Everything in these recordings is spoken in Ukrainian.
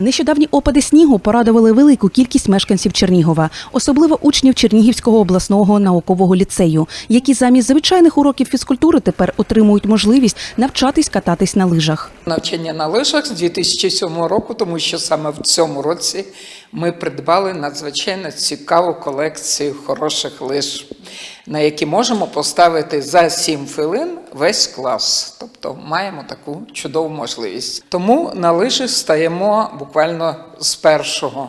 Нещодавні опади снігу порадували велику кількість мешканців Чернігова, особливо учнів Чернігівського обласного наукового ліцею, які замість звичайних уроків фізкультури тепер отримують можливість навчатись кататись на лижах. навчання на лижах з 2007 року, тому що саме в цьому році ми придбали надзвичайно цікаву колекцію хороших лиж, на які можемо поставити за 7 хвилин весь клас. Тобто маємо таку чудову можливість. Тому на лижі стаємо буквально з першого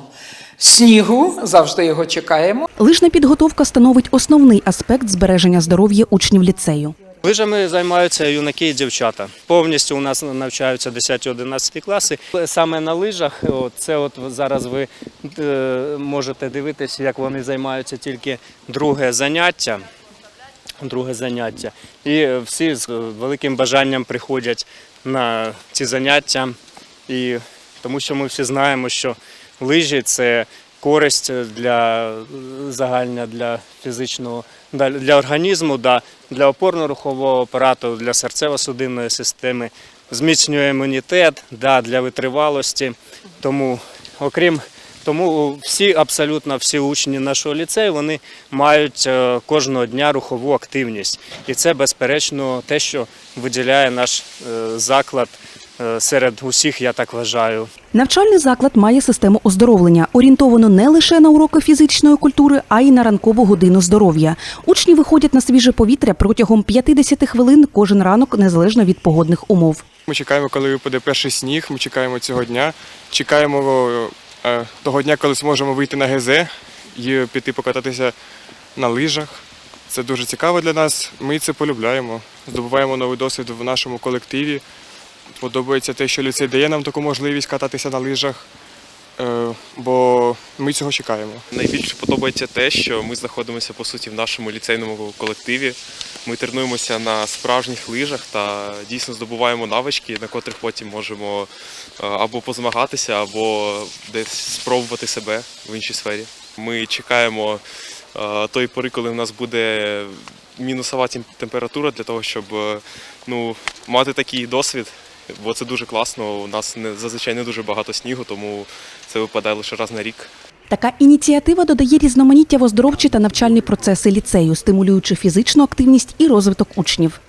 снігу, завжди його чекаємо. Лижна підготовка становить основний аспект збереження здоров'я учнів ліцею. Лижами займаються юнаки і дівчата. Повністю у нас навчаються 10-11 класи. Саме на лижах, це от зараз ви е, можете дивитися, як вони займаються тільки друге заняття. Друге заняття. І всі з великим бажанням приходять на ці заняття. І тому що ми всі знаємо, що лижі це користь для загальна для фізичного для організму, для опорно-рухового апарату, для серцево-судинної системи, зміцнює імунітет, для витривалості. Тому, окрім тому всі, абсолютно всі учні нашого ліцею, вони мають е, кожного дня рухову активність. І це, безперечно, те, що виділяє наш е, заклад серед усіх, я так вважаю. Навчальний заклад має систему оздоровлення, орієнтовану не лише на уроки фізичної культури, а й на ранкову годину здоров'я. Учні виходять на свіже повітря протягом 50 хвилин кожен ранок, незалежно від погодних умов. Ми чекаємо, коли випаде перший сніг. Ми чекаємо цього дня. Чекаємо е, того дня, коли зможемо вийти на ГЗ і піти покататися на лижах. Це дуже цікаво для нас. Ми це полюбляємо. Здобуваємо новий досвід в нашому колективі. Подобається те, що ліцей дає нам таку можливість кататися на лижах, е, бо ми цього чекаємо. Найбільше подобається те, що ми знаходимося по суті в нашому ліцейному колективі. Ми тренуємося на справжніх лижах та дійсно здобуваємо навички, на котрих потім можемо е, або позмагатися, або десь спробувати себе в іншій сфері. Ми чекаємо е, тої пори, коли в нас буде мінусова температура для того, щоб ну, мати такий досвід. Бо це дуже класно. У нас не зазвичай не дуже багато снігу, тому це випадає лише раз на рік. Така ініціатива додає різноманіття в оздоровчі та навчальні процеси ліцею, стимулюючи фізичну активність і розвиток учнів.